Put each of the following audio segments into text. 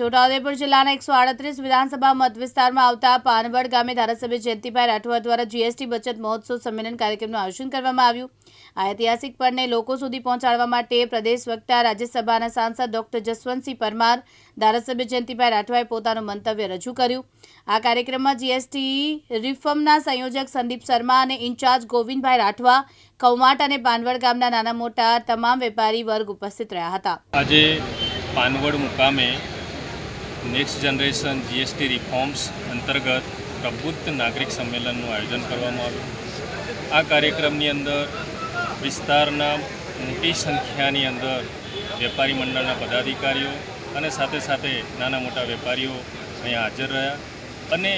છોટાઉદેપુર જિલ્લાના એકસો આડત્રીસ વિધાનસભા મત વિસ્તારમાં આવતા પાનવડ ગામે ધારાસભ્ય જયંતિભાઈ રાઠવા દ્વારા જીએસટી બચત મહોત્સવ સંમેલન કાર્યક્રમનું આયોજન કરવામાં આવ્યું. આ ઐતિહાસિક પળને લોકો સુધી પહોંચાડવા માટે પ્રદેશ વક્તા, રાજ્યસભાના સાંસદ ડોક્ટર જસવંતસિંહ પરમાર, ધારાસભ્ય જયંતિભાઈ રાઠવાએ પોતાનું મંતવ્ય રજૂ કર્યું. આ કાર્યક્રમમાં જીએસટી રિફર્મના સંયોજક સંદીપ શર્મા અને ઇન્ચાર્જ ગોવિંદભાઈ રાઠવા, કૌમાટ અને પાનવડ ગામના નાના મોટા, તમામ વેપારી વર્ગ ઉપસ્થિત રહ્યા હતા. આજે પાનવડ મુકામે નેક્સ્ટ જનરેશન જીએસટી રિફોર્મ્સ અંતર્ગત પ્રબુદ્ધ નાગરિક સંમેલનનું આયોજન કરવામાં આવ્યું. આ કાર્યક્રમની અંદર વિસ્તારના મોટી સંખ્યાની અંદર વેપારી મંડળના પદાધિકારીઓ અને સાથે સાથે નાના મોટા વેપારીઓ અહીંયા હાજર રહ્યા. અને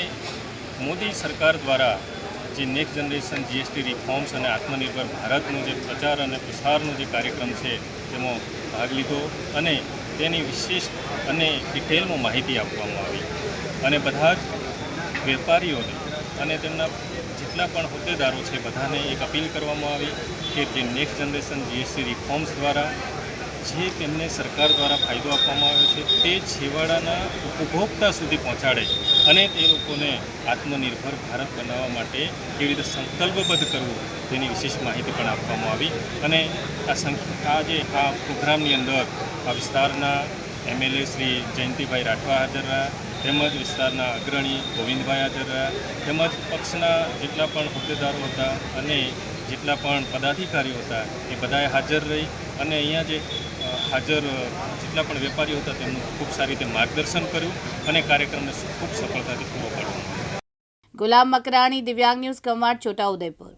મોદી સરકાર દ્વારા જે નેક્સ્ટ જનરેશન જીએસટી રિફોર્મ્સ અને આત્મનિર્ભર ભારતનો જે પ્રચાર અને પ્રસારનો જે કાર્યક્રમ છે, તેમાં ભાગ લીધો. અને તેની વિશેષ અને ડિટેલમાં માહિતી આપવામાં આવી. અને બધા જ વેપારીઓને અને તેમના જેટલા પણ હોદ્દેદારો છે, બધાને એક અપીલ કરવામાં આવી કે જે નેક્સ્ટ જનરેશન જીએસટી રિફોર્મ્સ દ્વારા જે તેમને સરકાર દ્વારા ફાયદો આપવામાં આવ્યો છે તે છેવાડાના ઉપભોક્તા સુધી પહોંચાડે અને તે લોકોને આત્મનિર્ભર ભારત બનાવવા માટે કેવી રીતે સંકલ્પબદ્ધ કરવું તેની વિશેષ માહિતી પણ આપવામાં આવી અને આ આ જે આ પ્રોગ્રામની અંદર આ વિસ્તારના એમએલએ શ્રી જયંતિભાઈ રાઠવા હાજર રહ્યા, તેમજ વિસ્તારના અગ્રણી ગોવિંદભાઈ હાજર રહ્યા, તેમજ પક્ષના જેટલા પણ હોદ્દેદારો હતા અને જેટલા પણ પદાધિકારીઓ હતા એ બધાએ હાજર રહી અને અહીંયા જે હાજર જેટલા પણ વેપારીઓ હતા તેમનું ખૂબ સારી રીતે માર્ગદર્શન કર્યું અને કાર્યક્રમને ખૂબ સફળતાથી પૂરો પાડ્યો. ગુલામ મકરાણી, દિવ્યાંગ ન્યૂઝ કવાંટ છોટાઉદેપુર